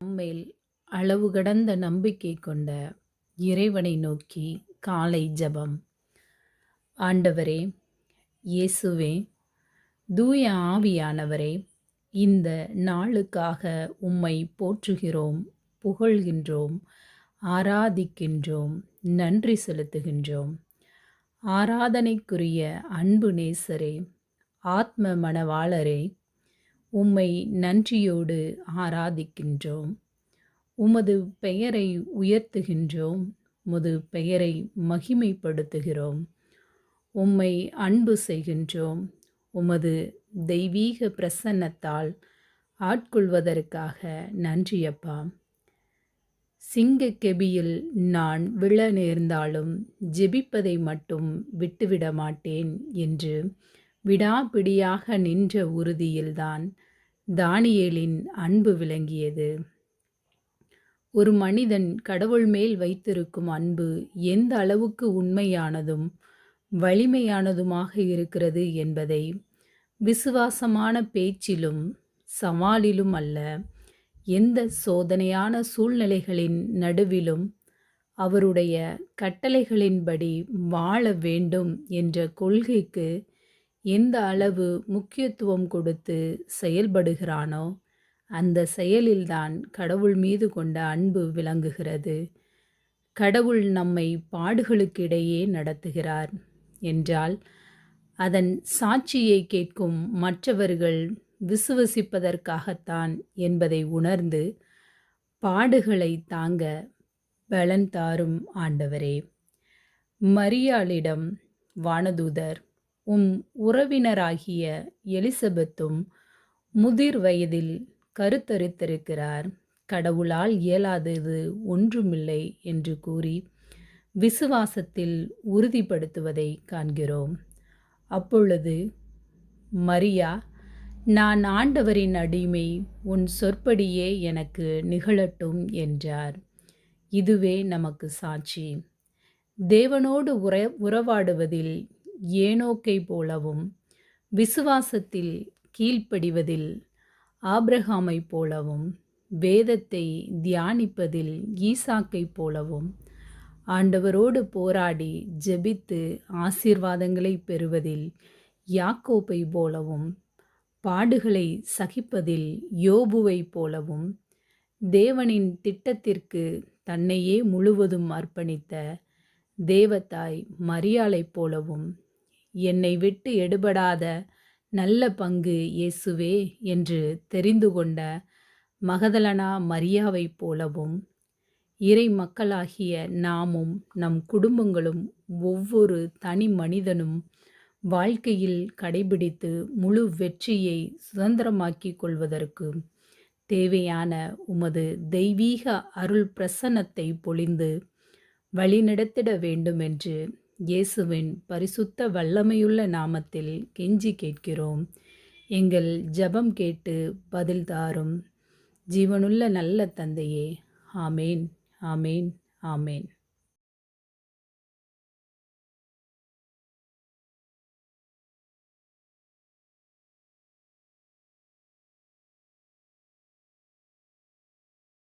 நம்மேல் அளவு கடந்த நம்பிக்கை கொண்ட இறைவனை நோக்கி காலை ஜெபம். ஆண்டவரே இயேசுவே தூய ஆவியானவரே இந்த நாளுக்காக உம்மை போற்றுகிறோம் புகழ்கின்றோம் ஆராதிக்கின்றோம் நன்றி செலுத்துகின்றோம். ஆராதனைக்குரிய அன்பு நேசரே ஆத்ம மணவாளரே உம்மை நன்றியோடு ஆராதிக்கின்றோம். உமது பெயரை உயர்த்துகின்றோம். உமது பெயரை மகிமைப்படுத்துகிறோம். உம்மை அன்பு செய்கின்றோம். உமது தெய்வீக பிரசன்னத்தால் ஆட்கொள்வதற்காக நன்றியப்பா. சிங்க கெபியில் நான் விழ நேர்ந்தாலும் ஜெபிப்பதை மட்டும் விட்டுவிட மாட்டேன் என்று விடாபிடியாக நின்ற உறுதியில்தான் தானியேலின் அன்பு விளங்கியது. ஒரு மனிதன் கடவுள் மேல் வைத்திருக்கும் அன்பு எந்த அளவுக்கு உண்மையானதும் வலிமையானதுமாக இருக்கிறது என்பதை விசுவாசமான பேச்சிலும் சவாலிலும் அல்ல எந்த சோதனையான சூழ்நிலைகளின் நடுவிலும் அவருடைய கட்டளைகளின்படி வாழ வேண்டும் என்ற கொள்கைக்கு எந்த அளவு முக்கியத்துவம் கொடுத்து செயல்படுகிறானோ அந்த செயலில்தான் கடவுள் மீது கொண்ட அன்பு விளங்குகிறது. கடவுள் நம்மை பாடுகளுக்கிடையே நடத்துகிறார் என்றால் அதன் சாட்சியை கேட்கும் மற்றவர்கள் விசுவசிப்பதற்காகத்தான் என்பதை உணர்ந்து பாடுகளை தாங்க பலன் தாரும் ஆண்டவரே. மரியாளிடம் வானதூதர் உம் உறவினராகிய எலிசபெத்தும் முதிர் வயதில் கருத்தரித்திருக்கிறார். கடவுளால் இயலாதது ஒன்றுமில்லை என்று கூறி விசுவாசத்தில் உறுதிப்படுத்துவதை காண்கிறோம். அப்பொழுது மரியா நான் ஆண்டவரின் அடிமை உன் சொற்படியே எனக்கு நிகழட்டும் என்றார். இதுவே நமக்கு சாட்சி. தேவனோடு உற உறவாடுவதில் ஏனோக்கை போலவும் விசுவாசத்தில் கீழ்ப்படிவதில் ஆப்ரஹாமை போலவும் வேதத்தை தியானிப்பதில் ஈசாக்கை போலவும் ஆண்டவரோடு போராடி ஜெபித்து ஆசீர்வாதங்களை பெறுவதில் யாக்கோப்பை போலவும் பாடுகளை சகிப்பதில் யோபுவை போலவும் தேவனின் திட்டத்திற்கு தன்னையே முழுவதும் அர்ப்பணித்த தேவத்தாய் மரியாளை போலவும் என்னை விட்டு எடுபடாத நல்ல பங்கு இயேசுவே என்று தெரிந்து கொண்ட மகதலனா மரியாவைப் போலவும் இறை மக்களாகிய நாமும் நம் குடும்பங்களும் ஒவ்வொரு தனி மனிதனும் வாழ்க்கையில் கடைபிடித்து முழு வெற்றியை சுதந்திரமாக்கிக் கொள்வதற்கு தேவையான உமது தெய்வீக அருள் பிரசன்னத்தை பொழிந்து வழிநடத்திட வேண்டுமென்று இயேசுவின் பரிசுத்த வல்லமையுள்ள நாமத்தில் கெஞ்சி கேட்கிறோம். எங்கள் ஜபம் கேட்டு பதில் தாரும். ஜீவனுள்ள நல்ல தந்தையே ஆமேன் ஆமேன் ஆமேன்.